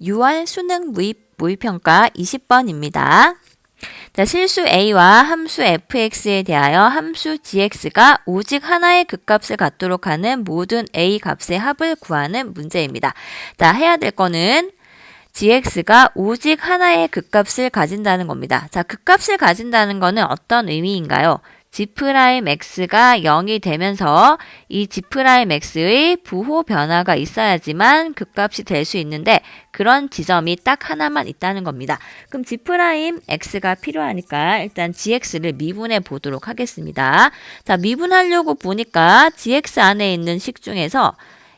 6월 수능 무입, 모의평가 20번입니다. 자, 실수 a와 함수 fx에 대하여 함수 gx가 오직 하나의 극값을 갖도록 하는 모든 a 값의 합을 구하는 문제입니다. 자, 해야 될 거는 gx가 오직 하나의 극값을 가진다는 겁니다. 자, 극값을 가진다는 거는 어떤 의미인가요? G'x가 0이 되면서 이 g'x의 부호 변화가 있어야지만 극값이 될 수 있는데 그런 지점이 딱 하나만 있다는 겁니다. 그럼 g'x가 필요하니까 일단 gx를 미분해 보도록 하겠습니다. 자, 미분하려고 보니까 gx 안에 있는 식 중에서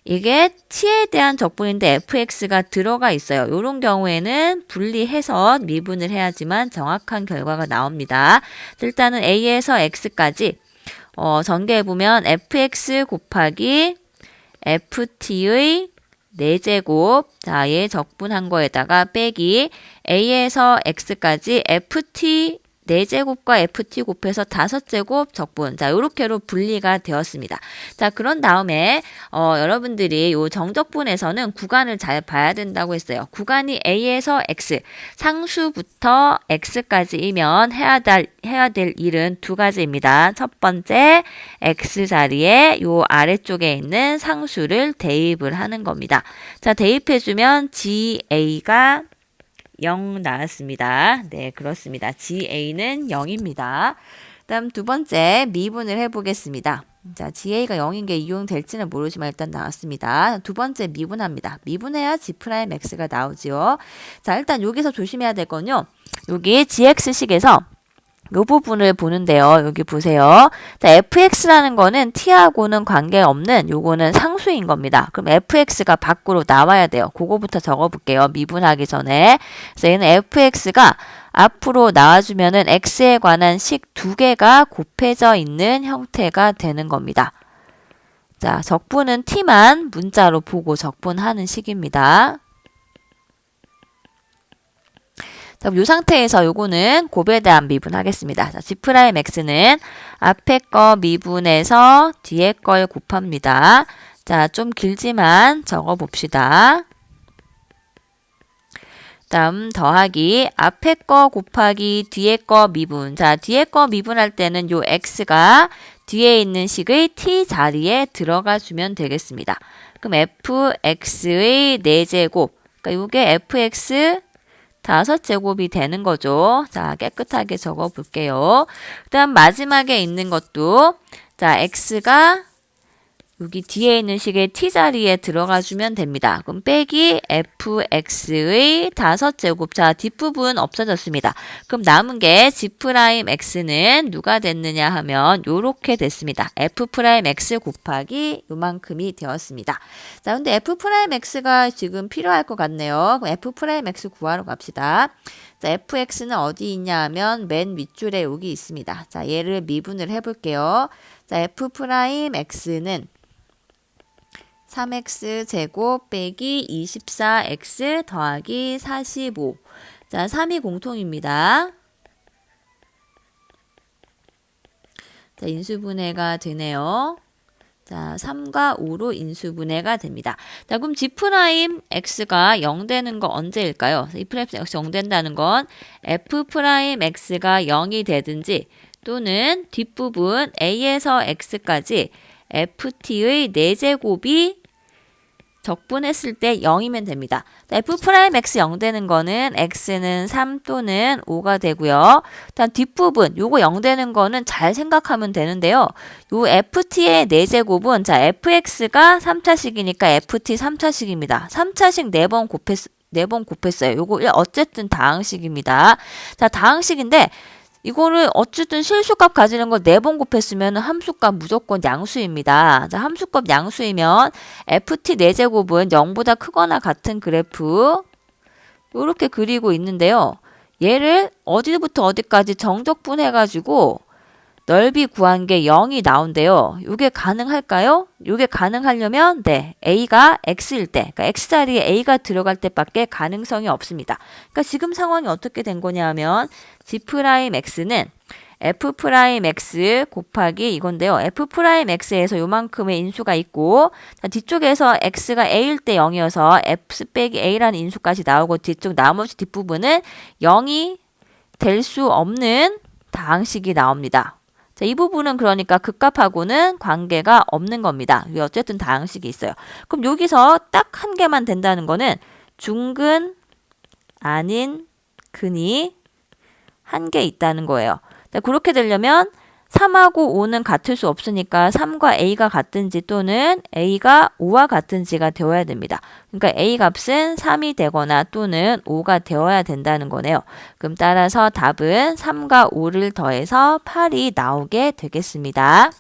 이게 t에 대한 적분인데 fx가 들어가 있어요. 이런 경우에는 분리해서 미분을 해야지만 정확한 결과가 나옵니다. 일단은 a에서 x까지 어, 전개해보면 fx 곱하기 ft의 4제곱 자, 얘 적분한 거에다가 빼기 a에서 x까지 ft 4제곱과 ft 곱해서 5제곱 적분. 자, 요렇게로 분리가 되었습니다. 자, 그런 다음에 어, 여러분들이 요 정적분에서는 구간을 잘 봐야 된다고 했어요. 구간이 a에서 x, 상수부터 x까지이면 해야 될, 해야 될 일은 두 가지입니다. 첫 번째, x 자리에 요 아래쪽에 있는 상수를 대입을 하는 겁니다. 자, 대입해 주면 ga가 0 나왔습니다. 네, 그렇습니다. GA는 0입니다. 다음 두 번째 미분을 해보겠습니다. 자, GA가 0인 게 이용될지는 모르지만 일단 나왔습니다. 두 번째 미분합니다. 미분해야 G'X가 나오지요. 자, 일단 여기서 조심해야 될 건요. 여기 GX식에서 요 부분을 보는데요. 여기 보세요. 자, fx라는 거는 t하고는 관계없는 요거는 상수인 겁니다. 그럼 fx가 밖으로 나와야 돼요. 그거부터 적어볼게요. 미분하기 전에. 그래서 얘는 fx가 앞으로 나와주면은 x에 관한 식 두 개가 곱해져 있는 형태가 되는 겁니다. 자, 적분은 t만 문자로 보고 적분하는 식입니다. 자, 이 상태에서 요거는 곱에 대한 미분하겠습니다. 자, g 프라임 x는 앞에 거 미분해서 뒤에 걸 곱합니다. 자, 좀 길지만 적어 봅시다. 다음 더하기 앞에 거 곱하기 뒤에 거 미분. 자, 뒤에 거 미분할 때는 요 x가 뒤에 있는 식의 t 자리에 들어가 주면 되겠습니다. 그럼 fx의 4제곱. 그러니까 요게 fx 다섯 제곱이 되는 거죠. 자, 깨끗하게 적어 볼게요. 그 다음 마지막에 있는 것도 자, x가 여기 뒤에 있는 식의 t자리에 들어가 주면 됩니다. 그럼 빼기 fx의 다섯 제곱. 자, 뒷부분 없어졌습니다. 그럼 남은 게 g'x는 누가 됐느냐 하면 요렇게 됐습니다. f'x 곱하기 요만큼이 되었습니다. 자, 근데 f'x가 지금 필요할 것 같네요. 그럼 f'x 구하러 갑시다. 자, fx는 어디 있냐 하면 맨 윗줄에 여기 있습니다. 자, 얘를 미분을 해볼게요. 자, f'x는 3x 제곱 빼기 24x 더하기 45. 자, 3이 공통입니다. 자, 인수분해가 되네요. 자, 3과 5로 인수분해가 됩니다. 자, 그럼 G 프라임 X가 0 되는 거 언제일까요? 이 프라임 X 0 된다는 건 F 프라임 X가 0이 되든지 또는 뒷부분 A에서 X까지 FT의 4제곱이 적분했을 때 0이면 됩니다. f 프라임 x 0 되는 거는 x는 3 또는 5가 되고요. 일단 뒷부분 요거 0 되는 거는 잘 생각하면 되는데요. 요 ft의 4제곱은 자 fx가 3차식이니까 ft 3차식입니다. 3차식 4번 곱했 4번 곱했어요. 요거 어쨌든 다항식입니다. 자, 다항식인데 이거를 어쨌든 실수값 가지는 거네번 곱했으면 함수값 무조건 양수입니다. 자, 함수값 양수이면 ft 4제곱은 0보다 크거나 같은 그래프 이렇게 그리고 있는데요. 얘를 어디부터 어디까지 정적분 해가지고 넓이 구한 게 0이 나온대요. 이게 가능할까요? 이게 가능하려면 네, a가 x일 때, 그러니까 x 자리에 a가 들어갈 때밖에 가능성이 없습니다. 그러니까 지금 상황이 어떻게 된 거냐면 g 프라임 x는 f 프라임 x 곱하기 이건데요. f 프라임 x에서 요만큼의 인수가 있고 자, 뒤쪽에서 x가 a일 때 0이어서 f 빼기 a라는 인수까지 나오고 뒤쪽 나머지 뒷부분은 0이 될 수 없는 다항식이 나옵니다. 자, 이 부분은 그러니까 극값하고는 관계가 없는 겁니다. 왜 어쨌든 다항식이 있어요. 그럼 여기서 딱 한 개만 된다는 거는 중근 아닌 근이 한 개 있다는 거예요. 자, 그렇게 되려면 3하고 5는 같을 수 없으니까 3과 a가 같은지 또는 a가 5와 같은지가 되어야 됩니다. 그러니까 a 값은 3이 되거나 또는 5가 되어야 된다는 거네요. 그럼 따라서 답은 3과 5를 더해서 8이 나오게 되겠습니다.